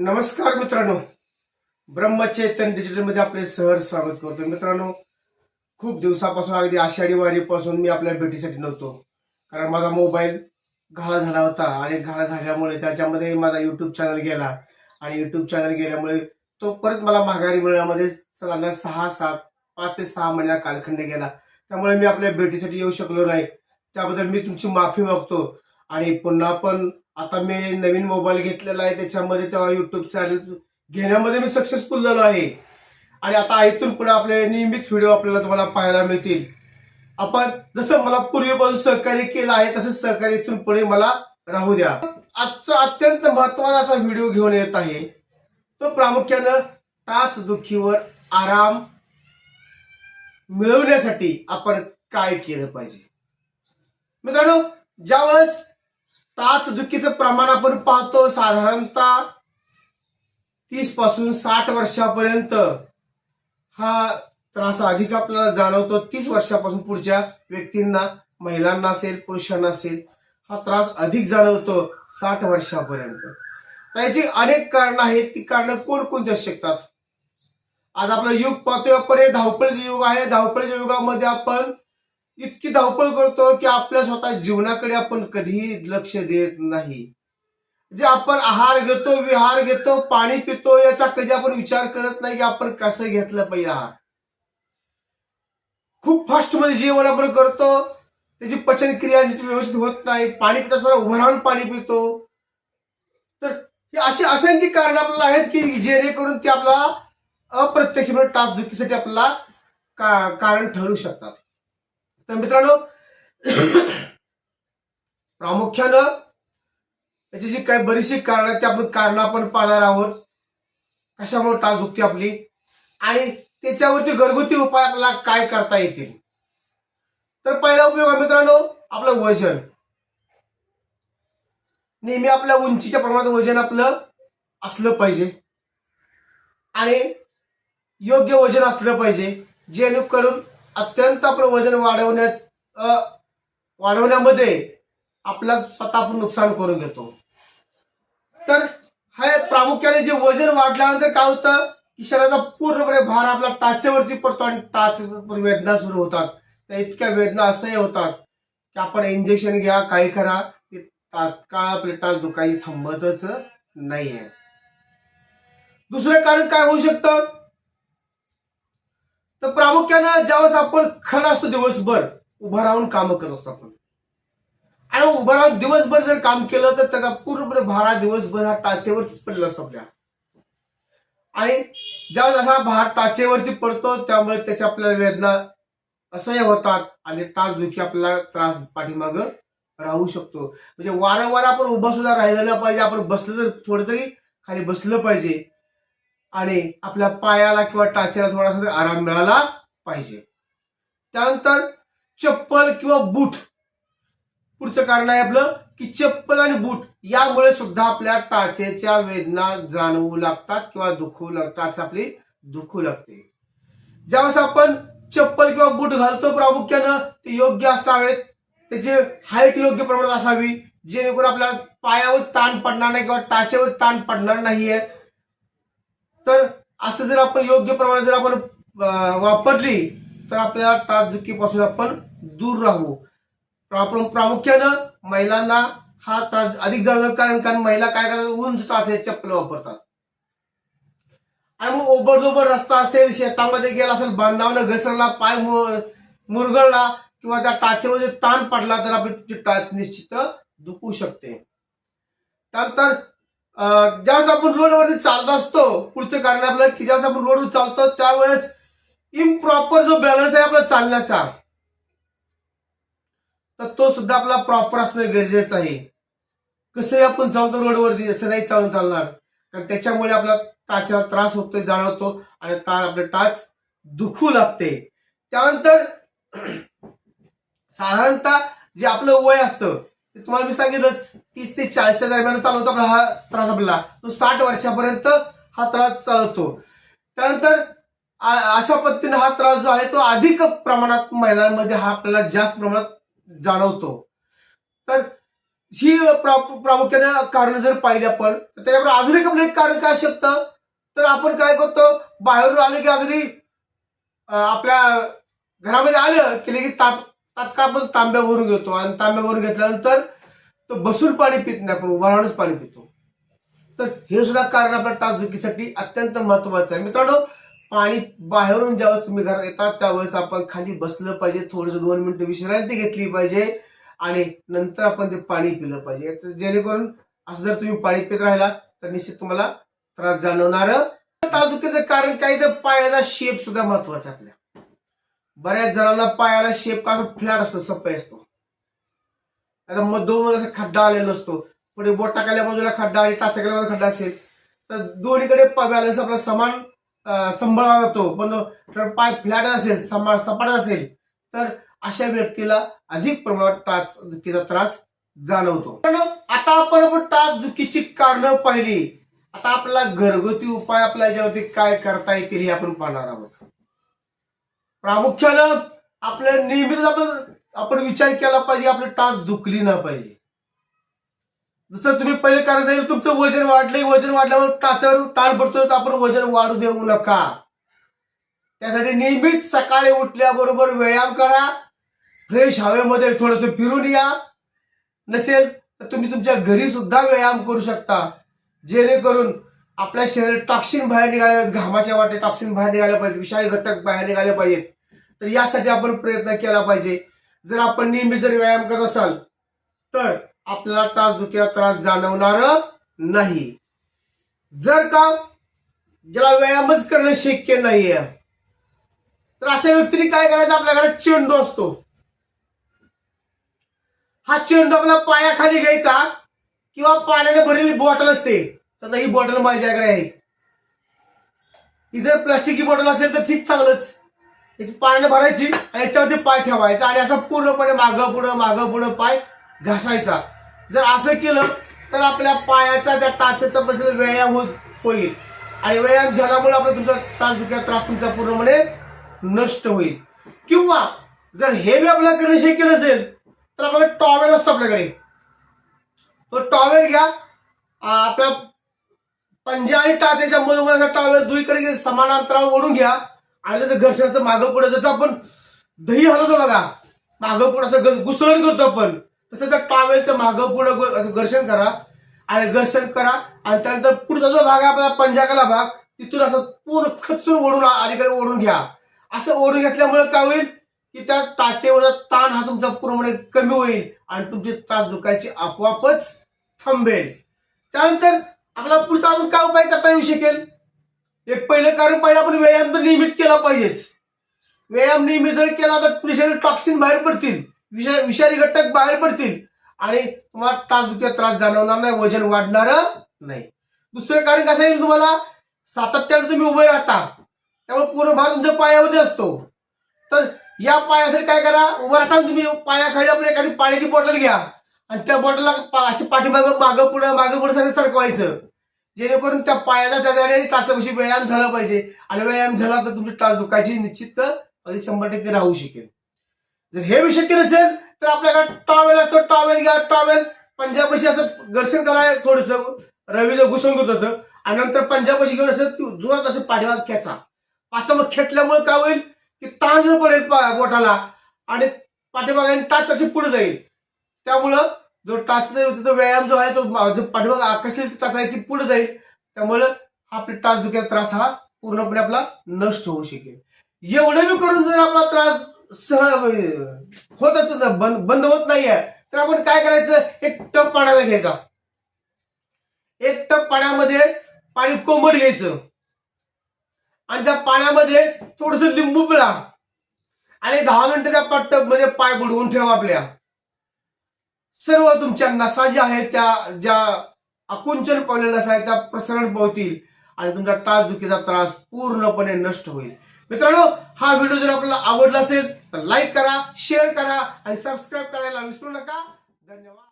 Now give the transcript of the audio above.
नमस्कार मित्रांनो. ब्रह्मचैतन डिजिटलमध्ये आपले सहर स्वागत करतो. मित्रांनो खूप दिवसापासून अगदी आषाढी वारीपासून मी आपल्या भेटीसाठी नव्हतो. कारण माझा मोबाईल घाळा झाला होता आणि घाळा झाल्यामुळे त्याच्यामध्ये माझा युट्यूब चॅनल गेला आणि युट्यूब चॅनल गेल्यामुळे तो परत मला माघारी मिळण्यामध्ये साधारण सहा सात पाच ते सहा महिन्या कालखंड गेला. त्यामुळे मी आपल्या भेटीसाठी येऊ शकलो नाही. त्याबद्दल मी तुमची माफी मागतो आणि पुन्हा पण आता मी नवीन मोबाईल घेतलेला आहे त्याच्यामध्ये तेव्हा युट्यूब चॅनल घेण्यामध्ये मी सक्सेसफुल झालो आहे. आणि आता इथून पुढे आपले नियमित व्हिडिओ आपल्याला तुम्हाला पाहायला मिळतील. आपण जसं मला पूर्वीपासून सहकार्य केलं आहे तसं सहकार्य इथून पुढे मला राहू द्या. आजचा अत्यंत महत्त्वाचा असा व्हिडिओ घेऊन येत आहे. तो प्रामुख्यानं टाच दुखीवर आराम मिळवण्यासाठी आपण काय केलं पाहिजे? मित्रांनो ज्यावेळेस टाच दुखीचं प्रमाण आपण पाहतो साधारणतः तीसपासून साठ वर्षापर्यंत. हा त्रास अधिक आपल्याला जाणवतो. तीस वर्षापासून पुढच्या व्यक्तींना महिलांना असेल पुरुषांना असेल हा त्रास अधिक जाणवतो साठ वर्षापर्यंत. त्याची अनेक कारणं आहेत. ती कारणं कोणकोणती असू शकतात? आज आपलं युग पाहतोय आपण. हे धावपळीचं युग आहे. धावपळीच्या युगामध्ये आपण इतकी धावपळ करतो की आपल्या स्वतः जीवनाकडे आपण कधीही लक्ष देत नाही. जे आपण आहार घेतो विहार घेतो पाणी पितो याचा कधी आपण विचार करत नाही की आपण कसं घेतलं पाहिजे आहार. खूप फास्टमध्ये जेवण आपण करतो त्याची पचनक्रिया नीट व्यवस्थित होत नाही पाणी पिताना उभराहून उभं राहून पाणी पितो. तर हे अशी असंख्य कारण आपल्याला आहेत की जेणेकरून ते आपला अप्रत्यक्षपणे टाचदुखीसाठी आपल्याला का- कारण ठरू शकतात. तर मित्रांनो प्रामुख्यानं त्याची जी काही बरीचशी कारण आहेत ते आपण कारण आपण पाहणार आहोत. कशामुळे टाच दुखते आपली? आणि त्याच्यावरती घरगुती उपाय आपल्याला काय करता येतील? तर पहिला उपयोग आहे मित्रांनो आपलं वजन. नेहमी आपल्या उंचीच्या प्रमाणात वजन आपलं असलं पाहिजे. आणि योग्य वजन असलं पाहिजे जेणेकरून अत्यंत आपण वजन वाढवण्यात वाढवण्यामध्ये आपला स्वतः आपण नुकसान करून घेतो तर हे प्रामुख्याने जे वजन वाढल्यानंतर काय होतं? की शरीराचा पूर्णपणे भार आपला टाचेवरती पडतो आणि टाच वेदना सुरू होतात. त्या इतक्या वेदना असंही होतात की आपण इंजेक्शन घ्या काही करा ते तात्काळ आपले टाच दुखायची थांबतच नाहीये. दुसरं कारण काय होऊ शकतं? तर प्रामुख्यानं ज्यावेळेस आपण खड असतो दिवसभर उभा राहून काम करत असतो आपण. आणि उभा राहून दिवसभर जर काम केलं तर त्याचा पूर्ण भारा दिवसभर हा टाचेवरतीच पडलेला असतो आपल्या आणि ज्यावेळेस असा भार टाचेवरती पडतो त्यामुळे त्याच्या आपल्याला वेदना असह्य होतात आणि टाचदुखी आपल्याला त्रास पाठीमाग राहू शकतो. म्हणजे वारंवार आपण उभं सुद्धा राहिलं पाहिजे आपण बसलं तर थोडं तरी खाली बसलं पाहिजे. आणि आपल्या पायाला किंवा टाचेला थोडासा आराम मिळाला पाहिजे. त्यानंतर चप्पल किंवा बूट. पुढचं कारण आहे आपलं की चप्पल आणि बूट यामुळे सुद्धा आपल्या टाचेच्या वेदना जाणवू लागतात किंवा दुखू लागतात आपली दुखू लागते. ज्यावेळेस आपण चप्पल किंवा बूट घालतो प्रामुख्यानं ते योग्य असावेत. त्याची हाईट योग्य प्रमाणात असावी. जेणेकरून आपल्या पायावर ताण पडणार नाही किंवा टाचेवर ताण पडणार नाहीये. तर असं जर आपण योग्य प्रमाणात जर आपण वापरली तर आपल्याला त्रासदुखीपासून आपण दूर राहू. आपण प्रामुख्यानं महिलांना हा त्रास अधिक जाणवतो कारण कारण महिला काय करतात? उंच टाचे चप्पल वापरतात. आणि मग ओबडधोबड रस्ता असेल शेतामध्ये गेला असेल बांधावनं घसरला पाय मुरगळला किंवा त्या टाचेमध्ये ताण पडला तर आपली टाच निश्चित दुखू शकते. त्यानंतर ज्यावेळेस आपण रोडवरती चालत असतो पुढचं कारण आपलं की ज्यावेळेस आपण रोडवर चालतो त्यावेळेस इम्प्रॉपर जो बॅलन्स आहे आपला चालण्याचा तर तो सुद्धा आपला प्रॉपर असणं गरजेचं आहे. कसंही आपण चालतो रोडवरती असं नाही चालून चालणार कारण त्याच्यामुळे आपला टाचा त्रास होतोय जाणवतो आणि ता आपले टाच दुखू लागते. त्यानंतर साधारणतः जे आपलं वय असतं तुम्हाला मी सांगितलंच तीस ते चाळीसच्या दरम्यान चालवतो आपला हा त्रास आपला तो साठ वर्षापर्यंत हा त्रास चालवतो त्यानंतर अशा पद्धतीने हा त्रास जो आहे तो अधिक प्रमाणात महिलांमध्ये हा आपल्याला जास्त प्रमाणात जाणवतो. तर ही प्रा- प्रामुख्याने कारण जर पाहिली आपण तर त्याच्याबरोबर अजून एक आपलं एक कारण काय असू शकतं तर आपण काय करतो? बाहेरून आले की अगदी आपल्या घरामध्ये आलं की लगेच ताप तात्काळ आपण तांब्यावरून घेतो? आणि तांब्यावरून घेतल्यानंतर तो बसून पाणी पित नाही आपण उभा पाणी पितो. तर हे सुद्धा कारण आपल्या ताजदुखीसाठी अत्यंत महत्वाचं आहे. मित्रांनो पाणी बाहेरून ज्यावेळेस तुम्ही घरात येतात त्यावेळेस आपण खाली बसलं पाहिजे थोडंसं दोन मिनिटं विश्रांती घेतली पाहिजे आणि नंतर आपण ते पाणी पिलं पाहिजे. याचं जेणेकरून असं जर तुम्ही पाणी पित राहिला तर निश्चित तुम्हाला त्रास जाणवणार. ताजुकीचं कारण काही तर पायाचा शेप सुद्धा महत्त्वाचा आहे आपल्या. बऱ्याच जणांना पायाला शेप का फ्लॅट असतो सप्पे असतो. आता मग दोन असा खड्डा आलेला असतो पुढे बोट टाकायला बाजूला खड्डा आणि टाचायला बाजूला खड्डा असेल. तर दोन्हीकडे बॅलन्स आपला समान सांभाळला जातो. पण जर पाय फ्लॅट असेल समा सपाट असेल तर अशा व्यक्तीला अधिक प्रमाणात टाच दुखीचा त्रास जाणवतो. पण आता आपण आपण टाच दुखीची कारणं पाहिली. आता आपला घरगुती उपाय आपल्या याच्यावरती काय करता येतील हे आपण पाहणार आहोत. प्रामुख्यानं आपल्या नेहमीच आपण आपण विचार केला पाहिजे आपली टाच दुखली ना पाहिजे. जसं तुम्ही पहिले कारण सांगितलं तुमचं वजन वाढलंय वजन वाढल्यावर टाचावर ताण पडतोय तर आपण वजन वाढू देऊ नका. त्यासाठी नियमित सकाळी उठल्याबरोबर व्यायाम करा. फ्रेश हवेमध्ये थोडस फिरून या. नसेल तर तुम्ही तुमच्या घरी सुद्धा व्यायाम करू शकता. जेणेकरून आपल्या शरीर टॉक्सिन बाहेर निघाल्या घामाच्या वाटे टॉक्सिन बाहेर निघाल्या पाहिजे विषारी घटक बाहेर निघाले पाहिजेत. तर यासाठी आपण प्रयत्न केला पाहिजे. जर आपण नेहमी जर व्यायाम करत असाल तर आपल्याला टाचदुखीचा त्रास जाणवणार नाही. जर का ज्याला व्यायामच करणं शक्य नाहीये तर अशा व्यक्तीने काय करायचं? आपल्या घरात चेंडू असतो. हा चेंडू आपल्या पायाखाली घ्यायचा किंवा पाण्याने भरलेली बॉटल असते. सध्या ही बॉटल माझ्याकडे आहे. ही जर प्लास्टिकची बॉटल असेल तर ठीक चांगलंच. याची पाण्याने भरायची आणि याच्यावरती पाय ठेवायचा आणि असं पूर्णपणे मागं पुढं मागं पुढं पाय घासायचा. जर असं केलं तर आपल्या पायाचा त्या टाचेचा बसलेला व्यायाम होत होईल. आणि व्यायाम झाल्यामुळे आपला तुमचा त्रास दुखा त्रास तुमचा पूर्णपणे नष्ट होईल. किंवा जर हे बी आपल्याला करणं शक्य नसेल तर आपल्याला टॉवेल असतो आपल्याकडे. तो टॉवेल घ्या. आपल्या पंजा आणि टाचेच्या मध्ये टॉवेल दुईकडे समान अंतरावर ओढून घ्या. आणि त्याचं घर्षणाचं मागं पुढे जसं आपण दही हलवतो बघा मागं पुढे असं घुसळण करतो आपण तसं त्या टॉवेलचं मागं पुढं असं घर्षण करा आणि घर्षण करा आणि त्यानंतर पुढचा जो भाग आहे आपला पंजाकाला भाग तिथून असं पूर्ण खचून ओढून अलीकडे ओढून घ्या. असं ओढून घेतल्यामुळे काय होईल? की त्या टाचेवर ताण हा तुमचा पूर्णपणे कमी होईल आणि तुमची त्रास दुखायची आपोआपच थांबेल. त्यानंतर आपला पुढचा अजून काय उपाय करता येऊ शकेल? एक पहिलं कारण पाहिजे आपण व्यायाम तर नियमित केला पाहिजेच. व्यायाम नियमित जर केला तर तुमच्या टॉक्सिन बाहेर पडतील विषा विषारी घटक बाहेर पडतील आणि तुम्हाला त्रास दुख्या त्रास जाणवणार नाही वजन वाढणार नाही. दुसरं कारण कसं येईल तुम्हाला? सातत्याने तुम्ही उभे राहता त्यामुळे पूर्ण भार तुमच्या पायावरती असतो. तर या पायासाठी काय करा उभं राहताना तुम्ही पायाखाली आपली एखादी पाण्याची बॉटल घ्या आणि त्या बॉटलला पा- अशी पाठीमागं मागं पुढं मागं पुढं सगळं सरकवायचं. जेणेकरून त्या पायाला त्या जाण्याने काचापाशी व्यायाम झाला पाहिजे. आणि व्यायाम झाला तर तुमची टाच दुखायची निश्चित अगदी शंभर टक्के राहू शकेल. जर हे बी शक्य नसेल तर आपल्याकडे टॉवेल असतो टॉवेल घ्या टॉवेल पंजाबशी असं घर्षण करा थोडस रवीचं घुसून करतो तसं. आणि नंतर पंजाबशी घेऊन असं जोरात असं पाठीमाग खेचा. पाचावर खेटल्यामुळे काय होईल की ताण पडेल गोठाला आणि पाठीमागाने टाच अशी पुढे जाईल. त्यामुळं जो टाच जो व्यायाम जो आहे तो जो पाठीमाग आकर्षित टाच आहे ती पुढे जाईल. त्यामुळं हा टाच दुख्याचा त्रास हा पूर्णपणे आपला नष्ट होऊ शकेल. एवढं बी करून जर आपला त्रास सह होतच बंद होत नाहीये तर आपण काय करायचं? एक टप पाण्याला घ्यायचा. एक टप पाण्यामध्ये पाणी कोमट घ्यायचं. आणि त्या पाण्यामध्ये थोडस लिंबू पिळा. आणि दहा मिनिटं त्या टबमध्ये पाय बुडवून ठेवा आपल्या. सर्व तुमच्या नसा ज्या आहेत त्या ज्या आकुंचन पावलेल्या नसा आहेत त्या प्रसरण पावतील आणि तुमचा टाचदुखीचा त्रास पूर्णपणे नष्ट होईल. मित्रांनो हा व्हिडिओ जर आपल्याला आवडला असेल तर लाईक करा शेअर करा आणि सबस्क्राईब करायला विसरू नका. धन्यवाद.